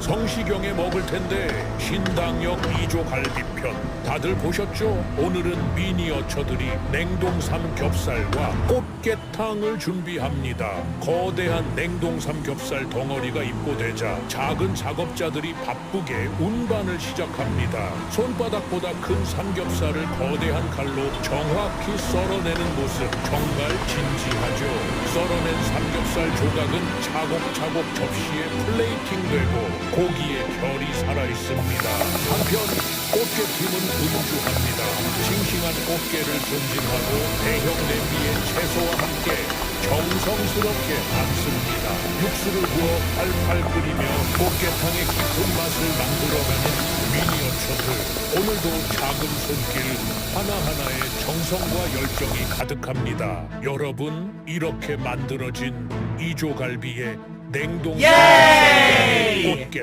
성시경에 먹을 텐데 신당역 이조 갈비편 다들 보셨죠? 오늘은 미니어처들이 냉동 삼겹살과 꽃게탕을 준비합니다. 거대한 냉동 삼겹살 덩어리가 입고되자 작은 작업자들이 바쁘게 운반을 시작합니다. 손바닥보다 큰 삼겹살을 거대한 칼로 정확히 썰어내는 모습 정말 진지하죠. 썰어 낸 삼겹살 조각은 차곡차곡 접시에 플레이팅되고 고기의 결이 살아있습니다. 한편 꽃게팀은 분주합니다. 싱싱한 꽃게를 손질하고 대형 냄비에 채소와 함께 정성스럽게 담습니다. 육수를 부어 팔팔 끓이며 꽃게탕의 깊은 맛을 만들어가는. 오늘도 작은 손길 하나하나에 정성과 열정이 가득합니다. 여러분, 이렇게 만들어진 이조갈비의 냉동 예! 꽃게